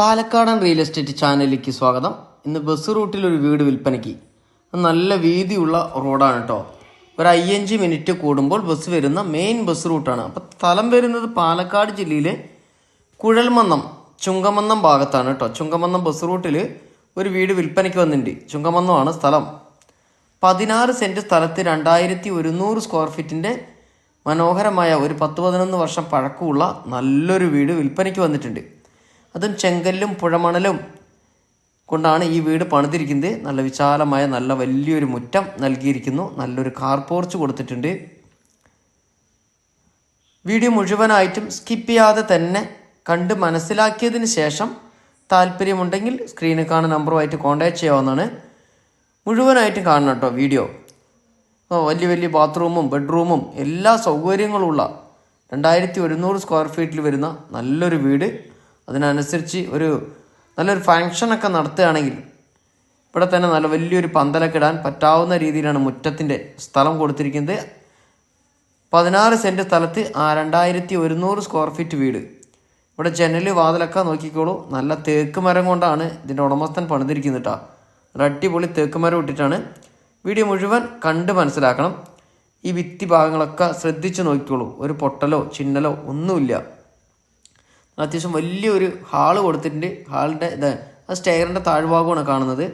പാലക്കാടൻ real estate ചാനലിലേക്ക് സ്വാഗതം. ഇന്ന് ബസ് റൂട്ടിൽ ഒരു വീട് വിൽപ്പനയ്ക്ക്. നല്ല വീതിയുള്ള റോഡാണ് കേട്ടോ ഒരു അയ്യഞ്ച് മിനിറ്റ് കൂടുമ്പോൾ ബസ് വരുന്ന മെയിൻ ബസ് റൂട്ടാണ് അപ്പോൾ സ്ഥലം വരുന്നത് പാലക്കാട് ജില്ലയിലെ കുഴൽമന്നം ചുങ്കമന്നം ഭാഗത്താണ് കേട്ടോ ചുങ്കമന്നം ബസ് റൂട്ടിൽ ഒരു വീട് വിൽപ്പനയ്ക്ക് വന്നിട്ടുണ്ട് ചുങ്കമന്നമാണ് സ്ഥലം. പതിനാറ് സെന്റ് സ്ഥലത്ത് രണ്ടായിരത്തി ഒരുന്നൂറ് സ്ക്വയർ ഫീറ്റിന്റെ മനോഹരമായ ഒരു പത്ത് പതിനൊന്ന് വർഷം പഴക്കമുള്ള നല്ലൊരു വീട് വിൽപ്പനയ്ക്ക് വന്നിട്ടുണ്ട്. അതും ചെങ്കല്ലും പുഴമണലും കൊണ്ടാണ് ഈ വീട് പണിതിരിക്കുന്നത്. നല്ല വിശാലമായ നല്ല വലിയൊരു മുറ്റം നൽകിയിരിക്കുന്നു. നല്ലൊരു കാർ പോർച്ച് കൊടുത്തിട്ടുണ്ട്. വീഡിയോ മുഴുവനായിട്ടും സ്കിപ്പ് ചെയ്യാതെ തന്നെ കണ്ട് മനസ്സിലാക്കിയതിന് ശേഷം താല്പര്യമുണ്ടെങ്കിൽ സ്ക്രീനിൽ കാണുന്ന നമ്പറുമായിട്ട് കോൺടാക്ട് ചെയ്യാവുന്നതാണ്. മുഴുവനായിട്ടും കാണണം കേട്ടോ വീഡിയോ. വലിയ വലിയ ബാത്റൂമും ബെഡ്റൂമും എല്ലാ സൗകര്യങ്ങളുമുള്ള രണ്ടായിരത്തി ഒരുന്നൂറ് സ്ക്വയർ ഫീറ്റിൽ വരുന്ന നല്ലൊരു വീട്. അതിനനുസരിച്ച് ഒരു നല്ലൊരു ഫങ്ഷനൊക്കെ നടത്തുകയാണെങ്കിൽ ഇവിടെ തന്നെ നല്ല വലിയൊരു പന്തലൊക്കെ ഇടാൻ പറ്റാവുന്ന രീതിയിലാണ് മുറ്റത്തിന്റെ സ്ഥലം കൊടുത്തിരിക്കുന്നത്. പതിനാറ് സെന്റ് സ്ഥലത്ത് ആ രണ്ടായിരത്തി ഒരുന്നൂറ് സ്ക്വയർ ഫീറ്റ് വീട്. ഇവിടെ ജനൽ വാതിലൊക്കെ നോക്കിക്കോളൂ. നല്ല തേക്ക് മരം കൊണ്ടാണ് ഇതിന്റെ ഉടമസ്ഥൻ പണിതിരിക്കുന്നത് കേട്ടോ ഒരു അടിപൊളി തേക്ക് മരം ഇട്ടിട്ടാണ് വീഡിയോ മുഴുവൻ കണ്ട് മനസ്സിലാക്കണം. ഈ വിത്തി ഭാഗങ്ങളൊക്കെ ശ്രദ്ധിച്ച് നോക്കിക്കോളൂ. ഒരു പൊട്ടലോ ചിന്നലോ ഒന്നുമില്ല. അത്യാവശ്യം വലിയൊരു ഹാൾ കൊടുത്തിട്ടുണ്ട്. ഹാളിന്റെ ഇത് ആ സ്റ്റെയറിന്റെ താഴ്ഭാഗമാണ് കാണുന്നത്.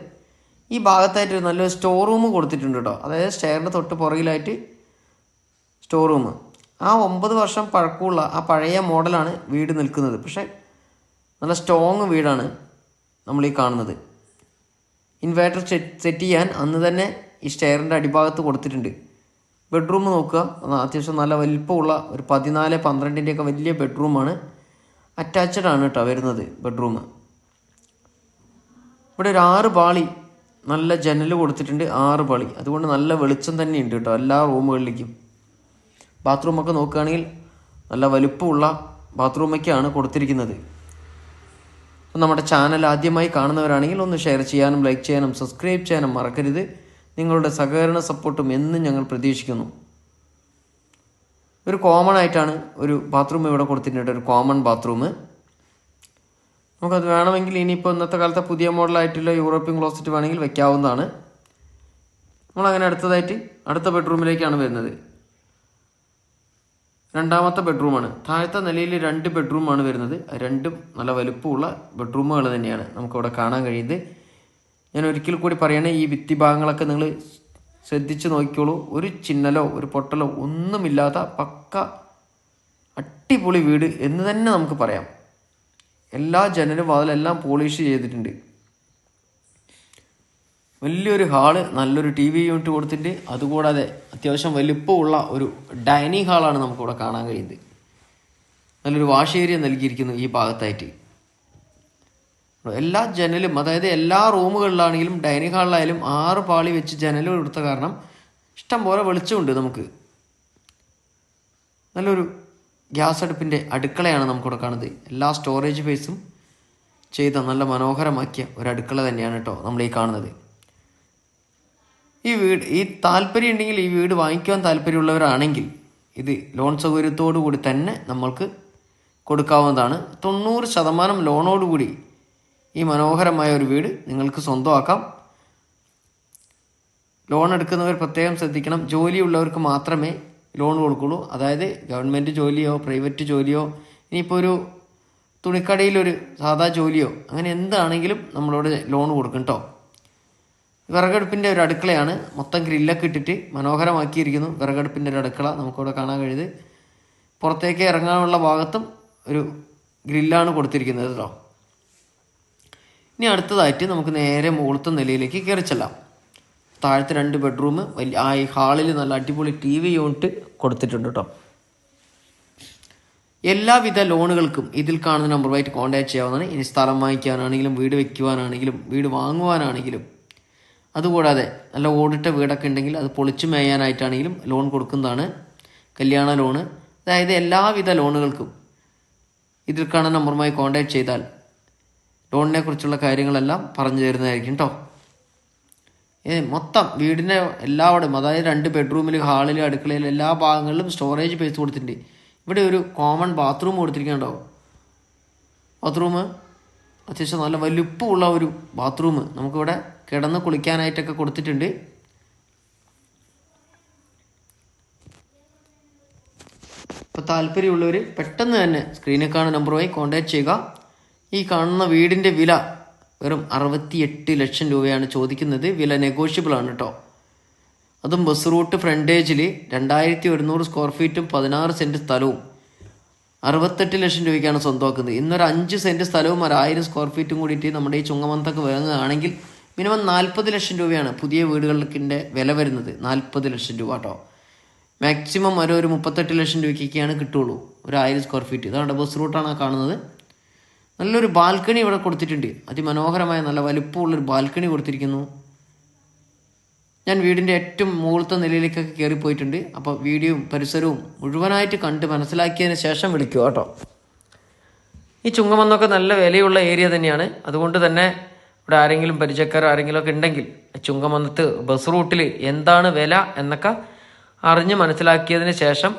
ഈ ഭാഗത്തായിട്ട് ഒരു നല്ലൊരു സ്റ്റോർ റൂം കൊടുത്തിട്ടുണ്ട് കേട്ടോ. അതായത് സ്റ്റെയറിന്റെ തൊട്ട് പുറകിലായിട്ട് സ്റ്റോർ റൂം. ആ ഒമ്പത് വർഷം പഴക്കമുള്ള ആ പഴയ മോഡലാണ് വീട് നിൽക്കുന്നത്. പക്ഷേ നല്ല സ്ട്രോങ് വീടാണ് നമ്മൾ ഈ കാണുന്നത്. ഇൻവേർട്ടർ സെറ്റ് ചെയ്യാൻ അന്ന് തന്നെ ഈ സ്റ്റെയറിന്റെ അടിഭാഗത്ത് കൊടുത്തിട്ടുണ്ട്. ബെഡ്റൂം നോക്കുക. അത് അത്യാവശ്യം നല്ല വലിപ്പമുള്ള ഒരു പതിനാല് പന്ത്രണ്ടിന്റെയൊക്കെ വലിയ ബെഡ്റൂമാണ് അറ്റാച്ച്ഡ് ആണ് കേട്ടോ വരുന്നത് ബെഡ്റൂം ഇവിടെ ഒരു ആറ് പാളി നല്ല ജനൽ കൊടുത്തിട്ടുണ്ട് ആറ് പാളി. അതുകൊണ്ട് നല്ല വെളിച്ചം തന്നെ ഉണ്ട് കേട്ടോ എല്ലാ റൂമുകളിലേക്കും. ബാത്റൂമൊക്കെ നോക്കുകയാണെങ്കിൽ നല്ല വലുപ്പമുള്ള ബാത്റൂമൊക്കെയാണ് കൊടുത്തിരിക്കുന്നത്. നമ്മുടെ ചാനൽ ആദ്യമായി കാണുന്നവരാണെങ്കിൽ ഒന്ന് ഷെയർ ചെയ്യാനും ലൈക്ക് ചെയ്യാനും സബ്സ്ക്രൈബ് ചെയ്യാനും മറക്കരുത്. നിങ്ങളുടെ സഹകരണ സപ്പോർട്ടും എന്നും ഞങ്ങൾ പ്രതീക്ഷിക്കുന്നു. ഒരു കോമൺ ആയിട്ടാണ് ഒരു ബാത്റൂം ഇവിടെ കൊടുത്തിട്ടുണ്ട്. ഒരു കോമൺ ബാത്റൂം നമുക്കത് വേണമെങ്കിൽ ഇനിയിപ്പോൾ ഇന്നത്തെ കാലത്തെ പുതിയ മോഡലായിട്ടുള്ള യൂറോപ്യൻ ക്ലോസറ്റ് വേണമെങ്കിൽ വെക്കാവുന്നതാണ്. നമ്മളങ്ങനെ അടുത്തതായിട്ട് അടുത്ത ബെഡ്റൂമിലേക്കാണ് വരുന്നത്. രണ്ടാമത്തെ ബെഡ്റൂമാണ് താഴത്തെ നിലയിൽ രണ്ട് ബെഡ്റൂമാണ് വരുന്നത്. രണ്ടും നല്ല വലുപ്പമുള്ള ബെഡ്റൂമുകൾ തന്നെയാണ് നമുക്കിവിടെ കാണാൻ കഴിയുന്നത്. ഞാൻ ഒരിക്കൽ കൂടി പറയണേ ഈ ഭിത്തി ഭാഗങ്ങളൊക്കെ നിങ്ങൾ ശ്രദ്ധിച്ച് നോക്കിയോളൂ ഒരു ചിന്നലോ ഒരു പൊട്ടലോ ഒന്നുമില്ലാത്ത പക്ക അടിപൊളി വീട് എന്ന് തന്നെ നമുക്ക് പറയാം. എല്ലാ ജനലും വാതിലെല്ലാം പോളിഷ് ചെയ്തിട്ടുണ്ട്. വലിയൊരു ഹാൾ നല്ലൊരു ടി വി യൂണിറ്റ് കൊടുത്തിട്ട് അതുകൂടാതെ അത്യാവശ്യം വലിപ്പമുള്ള ഒരു ഡൈനിങ് ഹാളാണ് നമുക്കിവിടെ കാണാൻ കഴിയുന്നത്. നല്ലൊരു വാഷ് ഏരിയ നൽകിയിരിക്കുന്നു ഈ ഭാഗത്തായിട്ട്. എല്ലാ ജനലും അതായത് എല്ലാ റൂമുകളിലാണെങ്കിലും ഡൈനിങ് ഹാളിലായാലും ആറ് പാളി വെച്ച് ജനൽ കൊടുത്ത കാരണം ഇഷ്ടം പോലെ വെളിച്ചമുണ്ട് നമുക്ക്. നല്ലൊരു ഗ്യാസ് അടുപ്പിന്റെ അടുക്കളയാണ് നമുക്കിവിടെ കാണുന്നത്. എല്ലാ സ്റ്റോറേജ് ഫേസും ചെയ്ത നല്ല മനോഹരമാക്കിയ ഒരു അടുക്കള തന്നെയാണ് കേട്ടോ നമ്മൾ ഈ കാണുന്നത്. ഈ വീട് ഈ താല്പര്യം ഉണ്ടെങ്കിൽ ഈ വീട് വാങ്ങിക്കുവാൻ താല്പര്യമുള്ളവരാണെങ്കിൽ ഇത് ലോൺ സൗകര്യത്തോടു കൂടി തന്നെ നമ്മൾക്ക് കൊടുക്കാവുന്നതാണ്. തൊണ്ണൂറ് ശതമാനം ലോണോടുകൂടി ഈ മനോഹരമായ ഒരു വീട് നിങ്ങൾക്ക് സ്വന്തമാക്കാം. ലോൺ എടുക്കുന്നവർ പ്രത്യേകം ശ്രദ്ധിക്കണം. ജോലിയുള്ളവർക്ക് മാത്രമേ ലോൺ കൊടുക്കുള്ളൂ. അതായത് ഗവൺമെന്റ് ജോലിയോ പ്രൈവറ്റ് ജോലിയോ ഇനിയിപ്പോൾ ഒരു തുണിക്കടയിലൊരു സാധാ ജോലിയോ അങ്ങനെ എന്താണെങ്കിലും നമ്മളോട് ലോൺ കൊടുക്കും കേട്ടോ വിറകടുപ്പിന്റെ ഒരു അടുക്കളയാണ്. മൊത്തം ഗ്രില്ലൊക്കെ ഇട്ടിട്ട് മനോഹരമാക്കിയിരിക്കുന്നു. വിറകടുപ്പിന്റെ ഒരു അടുക്കള നമുക്കിവിടെ കാണാൻ കഴിയുന്നത്. പുറത്തേക്ക് ഇറങ്ങാനുള്ള ഭാഗത്തും ഒരു ഗ്രില്ലാണ് കൊടുത്തിരിക്കുന്നത് കേട്ടോ ഇനി അടുത്തതായിട്ട് നമുക്ക് നേരെ മുകളത്തെ നിലയിലേക്ക് കയറി ചെല്ലാം. താഴത്തെ രണ്ട് ബെഡ്റൂം വലിയ ആ ഈ ഹാളിൽ നല്ല അടിപൊളി ടി വി യൂണിറ്റ് കൊടുത്തിട്ടുണ്ട് കേട്ടോ എല്ലാവിധ ലോണുകൾക്കും ഇതിൽ കാണുന്ന നമ്പറുമായിട്ട് കോൺടാക്ട് ചെയ്യാവുന്നതാണ്. ഇനി സ്ഥലം വാങ്ങിക്കാനാണെങ്കിലും വീട് വെക്കുവാനാണെങ്കിലും വീട് വാങ്ങുവാനാണെങ്കിലും. അതുകൂടാതെ നല്ല ഓടിട്ട വീടൊക്കെ ഉണ്ടെങ്കിൽ അത് പൊളിച്ചു മേയാനായിട്ടാണെങ്കിലും ലോൺ കൊടുക്കുന്നതാണ് കല്യാണ ലോണ് അതായത് എല്ലാവിധ ലോണുകൾക്കും ഇതിൽ കാണുന്ന നമ്പറുമായി കോൺടാക്ട് ചെയ്താൽ ലോണിനെ കുറിച്ചുള്ള കാര്യങ്ങളെല്ലാം പറഞ്ഞു തരുന്നതായിരിക്കും കേട്ടോ മൊത്തം വീടിന്റെ എല്ലാവിടെയും അതായത് രണ്ട് ബെഡ്റൂമിൽ ഹാളിൽ അടുക്കളയിൽ എല്ലാ ഭാഗങ്ങളിലും സ്റ്റോറേജ് പേസ് കൊടുത്തിട്ടുണ്ട്. ഇവിടെ ഒരു കോമൺ ബാത്റൂം കൊടുത്തിരിക്കുന്നുണ്ടോ ബാത്റൂം അത്യാവശ്യം നല്ല വലുപ്പമുള്ള ഒരു ബാത്റൂം നമുക്കിവിടെ കിടന്ന് കുളിക്കാനായിട്ടൊക്കെ കൊടുത്തിട്ടുണ്ട്. ഇപ്പോൾ താല്പര്യമുള്ളവർ പെട്ടെന്ന് തന്നെ സ്ക്രീനിൽ കാണുന്ന നമ്പറുമായി കോൺടാക്ട് ചെയ്യുക. ഈ കാണുന്ന വീടിന്റെ വില വെറും അറുപത്തിയെട്ട് ലക്ഷം രൂപയാണ് ചോദിക്കുന്നത്. വില നെഗോഷ്യബിൾ ആണ് കേട്ടോ അതും ബസ് റൂട്ട് ഫ്രണ്ടേജിൽ രണ്ടായിരത്തി ഒരുന്നൂറ് സ്ക്വയർ ഫീറ്റും പതിനാറ് സെന്റ് സ്ഥലവും. അറുപത്തെട്ട് ലക്ഷം രൂപയ്ക്കാണ് സ്വന്തമാക്കുന്നത്. ഇന്നൊരു അഞ്ച് സെന്റ് സ്ഥലവും ഒരു ആയിരം സ്ക്വയർ ഫീറ്റും കൂടിയിട്ട് നമ്മുടെ ഈ ചുങ്ങമന്തൊക്കെ വാങ്ങുകയാണെങ്കിൽ മിനിമം നാൽപ്പത് ലക്ഷം രൂപയാണ് പുതിയ വീടുകൾക്കിന്റെ വില വരുന്നത്. നാൽപ്പത് ലക്ഷം രൂപ കേട്ടോ മാക്സിമം ഒരു ഒരു മുപ്പത്തെട്ട് ലക്ഷം രൂപയ്ക്കൊക്കെയാണ് കിട്ടുള്ളൂ. ഒരു ആയിരം സ്ക്വയർ ഫീറ്റ് ഇതാണ് ബസ് റൂട്ടാണ് കാണുന്നത്. നല്ലൊരു ബാൽക്കണി ഇവിടെ കൊടുത്തിട്ടുണ്ട്. അതിമനോഹരമായ നല്ല വലുപ്പമുള്ളൊരു ബാൽക്കണി കൊടുത്തിരിക്കുന്നു. ഞാൻ വീടിന്റെ ഏറ്റവും മുകളിലത്തെ നിലയിലേക്കൊക്കെ കയറി പോയിട്ടുണ്ട്. അപ്പോൾ വീഡിയോയും പരിസരവും മുഴുവനായിട്ട് കണ്ട് മനസ്സിലാക്കിയതിന് ശേഷം വിളിക്കുക കേട്ടോ. ഈ ചുങ്കമന്നൊക്കെ നല്ല വിലയുള്ള ഏരിയ തന്നെയാണ്. അതുകൊണ്ട് തന്നെ ഇവിടെ ആരെങ്കിലും പരിചയക്കാരോ ആരെങ്കിലും ഒക്കെ ഉണ്ടെങ്കിൽ ചുങ്കമന്നത്ത് ബസ് റൂട്ടിൽ എന്താണ് വില എന്നൊക്കെ അറിഞ്ഞ് മനസ്സിലാക്കിയതിന് ശേഷം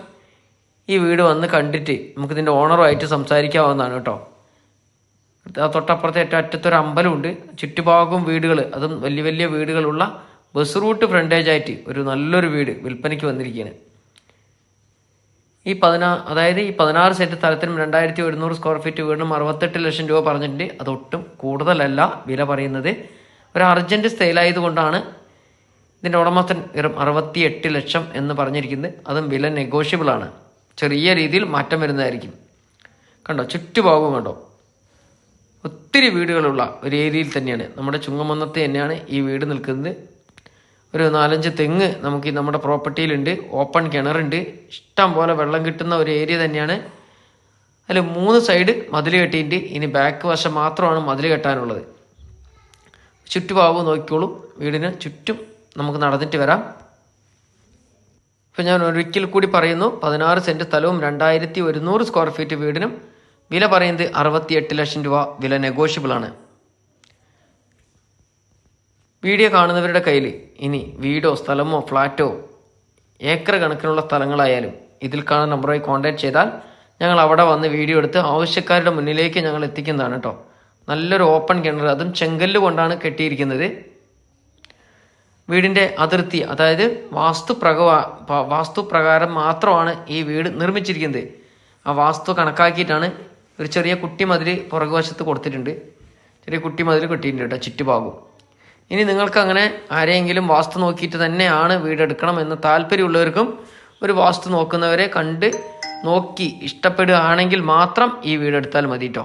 ഈ വീട് വന്ന് കണ്ടിട്ട് നമുക്കിതിന്റെ ഓണറുമായിട്ട് സംസാരിക്കാവുന്നതാണ് കേട്ടോ. തൊട്ടപ്പുറത്തെ ഏറ്റവും അറ്റത്തൊരു അമ്പലമുണ്ട്. ചുറ്റുഭാഗവും വീടുകൾ അതും വലിയ വലിയ വീടുകളുള്ള ബസ് റൂട്ട് ഫ്രണ്ടേജ് ആയിട്ട് ഒരു നല്ലൊരു വീട് വിൽപ്പനയ്ക്ക് വന്നിരിക്കുകയാണ് ഈ പതിനാ അതായത് ഈ പതിനാറ് സെന്റ് സ്ഥലത്തിനും രണ്ടായിരത്തി ഒരുന്നൂറ് സ്ക്വയർ ഫീറ്റ് വീടിനും അറുപത്തെട്ട് ലക്ഷം രൂപ പറഞ്ഞിട്ടുണ്ട്. അതൊട്ടും കൂടുതലല്ല വില പറയുന്നത്. ഒരു അർജന്റ് സെയിലായതുകൊണ്ടാണ് ഇതിന്റെ ഉടമസ്ഥൻ വെറും അറുപത്തിയെട്ട് ലക്ഷം എന്ന് പറഞ്ഞിരിക്കുന്നത്. അതും വില നെഗോഷ്യബിളാണ്. ചെറിയ രീതിയിൽ മാറ്റം വരുന്നതായിരിക്കും. കണ്ടോ? ചുറ്റുഭാഗവും കണ്ടോ? ഒത്തിരി വീടുകളുള്ള ഒരു ഏരിയയിൽ തന്നെയാണ്. നമ്മുടെ ചുങ്ങമന്നത്തെ തന്നെയാണ് ഈ വീട് നിൽക്കുന്നത്. ഒരു നാലഞ്ച് തെങ്ങ് നമുക്ക് നമ്മുടെ പ്രോപ്പർട്ടിയിലുണ്ട്. ഓപ്പൺ കിണറുണ്ട്. ഇഷ്ടം പോലെ വെള്ളം കിട്ടുന്ന ഒരു ഏരിയ തന്നെയാണ്. അതിൽ മൂന്ന് സൈഡ് മതിൽ കെട്ടിയിട്ട് ഇനി ബാക്ക് വശം മാത്രമാണ് മതിൽ കെട്ടാനുള്ളത്. ചുറ്റുപാവ് നോക്കിക്കോളൂ. വീടിന് ചുറ്റും നമുക്ക് നടന്നിട്ട് വരാം. ഇപ്പം ഞാൻ ഒരിക്കൽ കൂടി പറയുന്നു പതിനാറ് സെന്റ് സ്ഥലവും രണ്ടായിരത്തി ഒരുന്നൂറ് സ്ക്വയർ ഫീറ്റ് വീടിനും വില പറയുന്നത് അറുപത്തിയെട്ട് ലക്ഷം രൂപ. വില നെഗോഷ്യബിൾ ആണ്. വീഡിയോ കാണുന്നവരുടെ കയ്യിൽ ഇനി വീടോ സ്ഥലമോ ഫ്ലാറ്റോ ഏക്കർ കണക്കിനുള്ള സ്ഥലങ്ങളായാലും ഇതിൽ കാണുന്ന നമ്പറുമായി കോൺടാക്ട് ചെയ്താൽ ഞങ്ങൾ അവിടെ വന്ന് വീഡിയോ എടുത്ത് ആവശ്യക്കാരുടെ മുന്നിലേക്ക് ഞങ്ങൾ എത്തിക്കുന്നതാണ് കേട്ടോ നല്ലൊരു ഓപ്പൺ കിണർ അതും ചെങ്കല്ല് കൊണ്ടാണ് കെട്ടിയിരിക്കുന്നത്. വീടിന്റെ അതിർത്തി അതായത് വാസ്തു വാസ്തു പ്രകാരം മാത്രമാണ് ഈ വീട് നിർമ്മിച്ചിരിക്കുന്നത്. ആ വാസ്തു കണക്കാക്കിയിട്ടാണ് ഒരു ചെറിയ കുട്ടി മതിൽ പുറകുവശത്ത് കൊടുത്തിട്ടുണ്ട്. ചെറിയ കുട്ടി മതിൽ കെട്ടിയിട്ടുണ്ട് കേട്ടോ ചുറ്റുഭാഗവും. ഇനി നിങ്ങൾക്ക് അങ്ങനെ ആരെയെങ്കിലും വാസ്തു നോക്കിയിട്ട് തന്നെയാണ് വീടെടുക്കണം എന്ന് താല്പര്യമുള്ളവർക്കും ഒരു വാസ്തു നോക്കുന്നവരെ കണ്ട് നോക്കി ഇഷ്ടപ്പെടുകയാണെങ്കിൽ മാത്രം ഈ വീടെടുത്താൽ മതി കേട്ടോ.